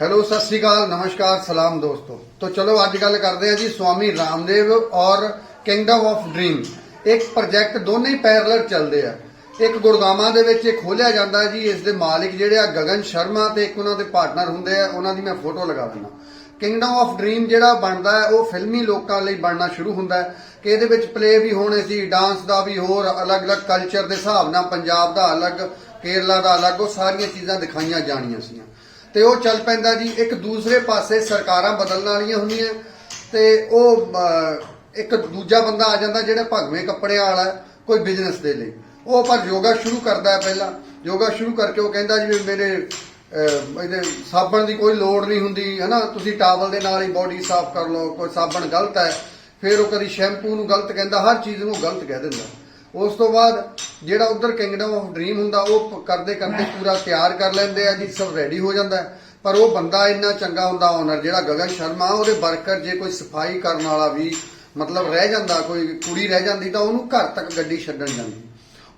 Hello, Sat Sri ਅਕਾਲ, ਨਮਸਕਾਰ, ਸਲਾਮ ਦੋਸਤੋ। ਤੋਂ ਚਲੋ, ਅੱਜ ਗੱਲ ਕਰਦੇ ਹਾਂ ਜੀ ਸਵਾਮੀ ਰਾਮਦੇਵ ਔਰ ਕਿੰਗਡਮ ਆਫ ਡ੍ਰੀਮ ਇੱਕ ਪ੍ਰੋਜੈਕਟ ਦੋਨੇ ਹੀ ਪੈਰਲਲ ਚੱਲਦੇ ਆ। ਇੱਕ ਗੁਰਗਾਵਾਂ ਦੇ ਵਿੱਚ ਇਹ ਖੋਲਿਆ ਜਾਂਦਾ ਜੀ, ਇਸ ਦੇ ਮਾਲਿਕ ਜਿਹੜੇ ਆ, ਗਗਨ ਸ਼ਰਮਾ ਤੇ ਇੱਕ ਉਹਨਾਂ ਦੇ ਪਾਰਟਨਰ ਹੁੰਦੇ ਆ, ਉਹਨਾਂ ਦੀ ਮੈਂ ਫੋਟੋ ਲਗਾ ਦਿੰਦਾ। ਕਿੰਗਡਮ ਆਫ ਡ੍ਰੀਮ ਜਿਹੜਾ ਬਣਦਾ ਹੈ, ਉਹ ਫਿਲਮੀ ਲੋਕਾਂ ਲਈ ਬਣਨਾ ਸ਼ੁਰੂ ਹੁੰਦਾ ਹੈ ਕਿ ਇਹਦੇ ਵਿੱਚ ਪਲੇ ਵੀ ਹੋਣੇ ਸੀ ਡਾਂਸ ਦਾ ਵੀ ਹੋਰ ਅਲੱਗ-ਅਲੱਗ ਕਲਚਰ ਦੇ ਹਿਸਾਬ ਨਾਲ ਪੰਜਾਬ ਦਾ ਅਲੱਗ, ਕੇਰਲਾ ਦਾ ਅਲੱਗ, ਉਹ ਸਾਰੀਆਂ ਚੀਜ਼ਾਂ ਦਿਖਾਈਆਂ ਜਾਣੀਆਂ ਸੀਆਂ ਤੇ ਉਹ ਚੱਲ ਪੈਂਦਾ ਜੀ, ਇੱਕ ਦੂਸਰੇ ਪਾਸੇ ਸਰਕਾਰਾਂ ਬਦਲਣ ਵਾਲੀਆਂ ਹੁੰਦੀਆਂ, ਤੇ ਉਹ ਇੱਕ ਦੂਜਾ ਬੰਦਾ ਆ ਜਾਂਦਾ ਜਿਹੜਾ ਭਗਵੇਂ ਕੱਪੜਿਆਂ ਵਾਲਾ, ਕੋਈ ਬਿਜ਼ਨਸ ਦੇ ਲਈ। ਉਹ ਪਰ ਯੋਗਾ ਸ਼ੁਰੂ ਕਰਦਾ ਹੈ ਪਹਿਲਾਂ। ਯੋਗਾ ਸ਼ੁਰੂ ਕਰਕੇ ਉਹ ਕਹਿੰਦਾ ਜੀ ਵੀ ਮੇਰੇ ਇਹਦੇ ਸਾਬਣ ਦੀ ਕੋਈ ਲੋੜ ਨਹੀਂ ਹੁੰਦੀ ਹੈ ਨਾ ਤੁਸੀਂ ਟਾਵਲ ਦੇ ਨਾਲ ਹੀ ਬਾਡੀ ਸਾਫ਼ ਕਰ ਲਓ, ਕੋਈ ਸਾਬਣ ਗਲਤ ਹੈ। ਫਿਰ ਉਹ ਕਦੀ ਸ਼ੈਂਪੂ ਨੂੰ ਗਲਤ ਕਹਿੰਦਾ, ਹਰ ਚੀਜ਼ ਨੂੰ ਗਲਤ ਕਹਿ ਦਿੰਦਾ। ਉਸ ਤੋਂ ਬਾਅਦ ਜਿਹੜਾ ਉਧਰ ਕਿੰਗਡਮ ਆਫ ਡ੍ਰੀਮ ਹੁੰਦਾ, ਉਹ ਪ- ਕਰਦੇ ਕਰਦੇ ਪੂਰਾ ਤਿਆਰ ਕਰ ਲੈਂਦੇ ਆ ਜੀ, ਸਭ ਰੈਡੀ ਹੋ ਜਾਂਦਾ ਪਰ ਉਹ ਬੰਦਾ ਇੰਨਾ ਚੰਗਾ ਹੁੰਦਾ ਓਨਰ ਜਿਹੜਾ ਗਗਨ ਸ਼ਰਮਾ, ਉਹਦੇ ਵਰਕਰ ਜੇ ਕੋਈ ਸਫ਼ਾਈ ਕਰਨ ਵਾਲਾ ਵੀ ਮਤਲਬ ਰਹਿ ਜਾਂਦਾ, ਕੋਈ ਕੁੜੀ ਰਹਿ ਜਾਂਦੀ ਤਾਂ ਉਹਨੂੰ ਘਰ ਤੱਕ ਗੱਡੀ ਛੱਡਣ ਜਾਂਦੀ।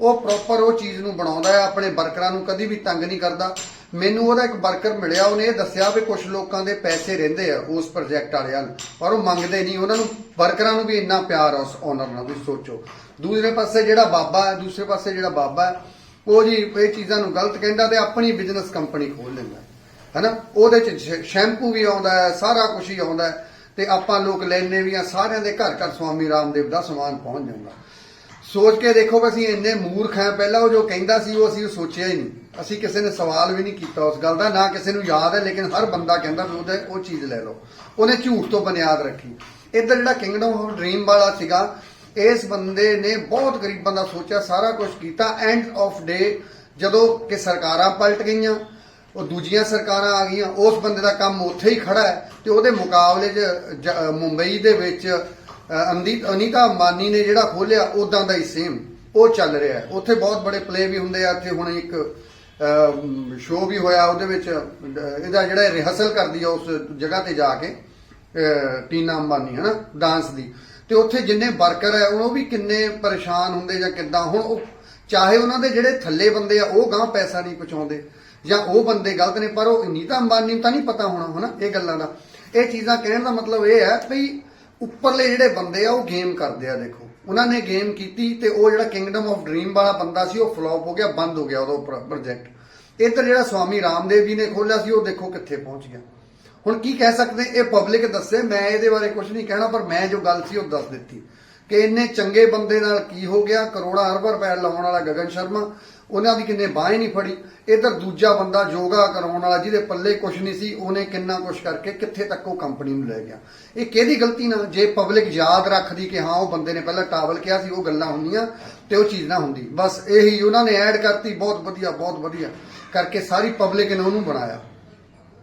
ਉਹ ਪ੍ਰੋਪਰ ਉਹ ਚੀਜ਼ ਨੂੰ ਬਣਾਉਂਦਾ ਹੈ, ਆਪਣੇ ਵਰਕਰਾਂ ਨੂੰ ਕਦੀ ਵੀ ਤੰਗ ਨਹੀਂ ਕਰਦਾ। ਮੈਨੂੰ ਉਹਦਾ ਇੱਕ ਵਰਕਰ ਮਿਲਿਆ, ਉਹਨੇ ਇਹ ਦੱਸਿਆ ਵੀ ਕੁਝ ਲੋਕਾਂ ਦੇ ਪੈਸੇ ਰਹਿੰਦੇ ਆ ਉਸ ਪ੍ਰੋਜੈਕਟ ਵਾਲਿਆਂ ਨੂੰ, ਪਰ ਉਹ ਮੰਗਦੇ ਨਹੀਂ। ਉਹਨਾਂ ਨੂੰ, ਵਰਕਰਾਂ ਨੂੰ ਵੀ ਇੰਨਾ ਪਿਆਰ ਆ ਉਸ ਓਨਰ ਨਾਲ ਵੀ ਸੋਚੋ। ਦੂਸਰੇ ਪਾਸੇ ਜਿਹੜਾ ਬਾਬਾ ਹੈ, ਦੂਸਰੇ ਪਾਸੇ ਜਿਹੜਾ ਬਾਬਾ ਹੈ, ਉਹ ਜੀ ਇਹ ਚੀਜ਼ਾਂ ਨੂੰ ਗਲਤ ਕਹਿੰਦਾ ਤੇ ਆਪਣੀ ਬਿਜ਼ਨਸ ਕੰਪਨੀ ਖੋਲ ਲੈਂਦਾ ਹਨਾ? ਉਹਦੇ ਚ ਸ਼ੈਂਪੂ ਵੀ ਆਉਂਦਾ ਹੈ, ਸਾਰਾ ਕੁਝ ਹੀ ਆਉਂਦਾ ਹੈ, ਤੇ ਆਪਾਂ ਲੋਕ ਲੈਣੇ ਵੀ ਆ, ਸਾਰਿਆਂ ਦੇ ਘਰ ਘਰ ਸਵਾਮੀ ਰਾਮਦੇਵ ਦਾ ਸਮਾਨ ਪਹੁੰਚ ਜਾਂਦਾ। ਸੋਚ ਕੇ ਦੇਖੋ ਵੀ ਅਸੀਂ ਇੰਨੇ ਮੂਰਖ ਹਾਂ, ਪਹਿਲਾਂ ਉਹ ਜੋ ਕਹਿੰਦਾ ਸੀ, ਉਹ ਅਸੀਂ ਸੋਚਿਆ ਹੀ ਨਹੀਂ। ਅਸੀਂ ਕਿਸੇ ਨੇ ਸਵਾਲ ਵੀ ਨਹੀਂ ਕੀਤਾ ਉਸ ਗੱਲ ਦਾ, ਨਾ ਕਿਸੇ ਨੂੰ ਯਾਦ ਹੈ, ਲੇਕਿਨ ਹਰ ਬੰਦਾ ਕਹਿੰਦਾ ਵੀ ਉਹਦੇ ਉਹ ਚੀਜ਼ ਲੈ ਲਓ। ਉਹਨੇ ਝੂਠ ਤੋਂ ਬੁਨਿਆਦ ਰੱਖੀ। ਇੱਧਰ ਜਿਹੜਾ ਕਿੰਗਡਮ ਆਫ ਡ੍ਰੀਮ ਵਾਲਾ ਸੀਗਾ, ਇਸ ਬੰਦੇ ਨੇ ਬਹੁਤ ਗਰੀਬਾਂ ਦਾ ਸੋਚਿਆ, ਸਾਰਾ ਕੁਝ ਕੀਤਾ। ਐਂਡ ਆਫ ਡੇ ਜਦੋਂ ਕਿ ਸਰਕਾਰਾਂ ਪਲਟ ਗਈਆਂ, ਉਹ ਦੂਜੀਆਂ ਸਰਕਾਰਾਂ ਆ ਗਈਆਂ, ਉਸ ਬੰਦੇ ਦਾ ਕੰਮ ਉੱਥੇ ਹੀ ਖੜਾ ਹੈ ਤੇ ਉਹਦੇ ਮੁਕਾਬਲੇ 'ਚ ਮੁੰਬਈ ਦੇ ਵਿੱਚ ਅਮਦੀਪ ਅਨੀਤਾ ਅੰਬਾਨੀ ਨੇ ਜਿਹੜਾ ਖੋਲਿਆ ਉਦਾਂ ਦਾ ਹੀ ਸੇਮ ਉਹ ਚੱਲ ਰਿਹਾ ਹੈ। ਉੱਥੇ ਬਹੁਤ ਬੜੇ ਪਲੇ ਵੀ ਹੁੰਦੇ ਆ। ਇੱਥੇ ਹੁਣ ਇੱਕ ਸ਼ੋਅ ਵੀ ਹੋਇਆ ਉਹਦੇ ਵਿੱਚ। ਇਹਦਾ ਜਿਹੜਾ ਰਿਹਰਸਲ ਕਰਦੀ ਆ ਉਸ ਜਗ੍ਹਾ ਤੇ ਜਾ ਕੇ ਟੀਨਾ ਅੰਬਾਨੀ, ਹਨਾ? ਡਾਂਸ ਦੀ। ਤੇ ਉੱਥੇ ਜਿੰਨੇ ਵਰਕਰ ਹੈ ਉਹ ਵੀ ਕਿੰਨੇ ਪਰੇਸ਼ਾਨ ਹੁੰਦੇ ਜਾਂ ਕਿੱਦਾਂ? ਹੁਣ ਉਹ, ਚਾਹੇ ਉਹਨਾਂ ਦੇ ਜਿਹੜੇ ਥੱਲੇ ਬੰਦੇ ਆ, ਉਹ ਗਾਂ ਪੈਸਾ ਨਹੀਂ ਪਹੁੰਚਾਉਂਦੇ। ਜਾਂ ਉਹ ਬੰਦੇ ਗਲਤ ਨੇ, ਪਰ ਉਹ ਨੀਤਾ ਅੰਬਾਨੀ ਨੂੰ ਤਾਂ ਨਹੀਂ ਪਤਾ ਹੋਣਾ, ਹਨਾ? ਇਹ ਗੱਲਾਂ ਦਾ। ਇਹ ਚੀਜ਼ਾਂ ਕਹਿਣ ਦਾ ਮਤਲਬ ਇਹ ਹੈ ਵੀ ਉੱਪਰਲੇ ਜਿਹੜੇ ਬੰਦੇ ਆ, ਉਹ ਗੇਮ ਕਰਦੇ ਆ, ਦੇਖੋ। ਉਹਨਾਂ ਨੇ ਗੇਮ ਕੀਤੀ ਤੇ ਉਹ ਜਿਹੜਾ ਕਿੰਗਡਮ ਆਫ ਡ੍ਰੀਮ ਵਾਲਾ ਬੰਦਾ ਸੀ, ਉਹ ਫਲॉप ਹੋ ਗਿਆ, ਬੰਦ ਹੋ ਗਿਆ ਉਹਦਾ ਪ੍ਰੋਜੈਕਟ ਇੱਧਰ ਜਿਹੜਾ ਸਵਾਮੀ ਰਾਮਦੇਵ ਜੀ ਨੇ ਖੋਲਿਆ ਸੀ, ਉਹ ਦੇਖੋ ਕਿੱਥੇ ਪਹੁੰਚ ਗਿਆ। ਹੁਣ ਕੀ ਕਹਿ ਸਕਦੇ, ਇਹ ਪਬਲਿਕ ਦੱਸੇ, ਮੈਂ ਇਹਦੇ ਬਾਰੇ ਕੁਝ ਨਹੀਂ ਕਹਿਣਾ, ਪਰ ਮੈਂ ਜੋ ਗੱਲ ਸੀ, ਉਹ ਦੱਸ ਦਿੱਤੀ। ਕਿ ਇੰਨੇ ਚੰਗੇ ਬੰਦੇ ਨਾਲ ਕੀ ਹੋ ਗਿਆ? ਕਰੋੜਾਂ ਅਰਬਾਂ ਰੁਪਏ ਲਾਉਣ ਵਾਲਾ ਗਗਨ ਸ਼ਰਮਾ, ਉਹਨਾਂ ਦੀ ਕਿੰਨੇ ਬਾਹ ਨਹੀਂ ਫੜੀ। ਇਧਰ ਦੂਜਾ ਬੰਦਾ ਯੋਗਾ ਕਰਾਉਣ ਵਾਲਾ, ਜਿਹਦੇ ਪੱਲੇ ਕੁਝ ਨਹੀਂ ਸੀ, ਉਹਨੇ ਕਿੰਨਾ ਕੁਝ ਕਰਕੇ ਕਿੱਥੇ ਤੱਕ ਉਹ ਕੰਪਨੀ ਨੂੰ ਲੈ ਗਿਆ। ਇਹ ਕਿਹਦੀ ਗਲਤੀ ਨਾ? ਜੇ ਪਬਲਿਕ ਯਾਦ ਰੱਖਦੀ ਕਿ ਹਾਂ, ਉਹ ਬੰਦੇ ਨੇ ਪਹਿਲਾਂ ਟਾਵਲ ਕਿਹਾ ਸੀ, ਉਹ ਗੱਲਾਂ ਹੁੰਦੀਆਂ ਤੇ ਉਹ ਚੀਜ਼ ਨਾ ਹੁੰਦੀ। ਬਸ ਇਹੀ ਉਹਨਾਂ ਨੇ ਐਡ ਕਰਤੀ, ਬਹੁਤ ਵਧੀਆ ਬਹੁਤ ਵਧੀਆ ਕਰਕੇ ਸਾਰੀ ਪਬਲਿਕ ਨੇ ਉਹਨੂੰ ਬਣਾਇਆ।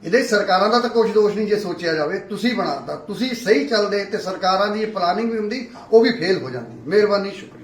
ਇਹਦੇ ਸਰਕਾਰਾਂ ਦਾ ਤਾਂ ਕੁਝ ਦੋਸ਼ ਨਹੀਂ ਜੇ ਸੋਚਿਆ ਜਾਵੇ, ਤੁਸੀਂ ਬਣਾਤਾ ਤੁਸੀਂ ਸਹੀ ਚੱਲਦੇ ਤੇ ਸਰਕਾਰਾਂ ਦੀ ਪਲਾਨਿੰਗ ਵੀ ਹੁੰਦੀ, ਉਹ ਵੀ ਫੇਲ ਹੋ ਜਾਂਦੀ। ਮਿਹਰਬਾਨੀ, ਸ਼ੁਕਰੀਆ।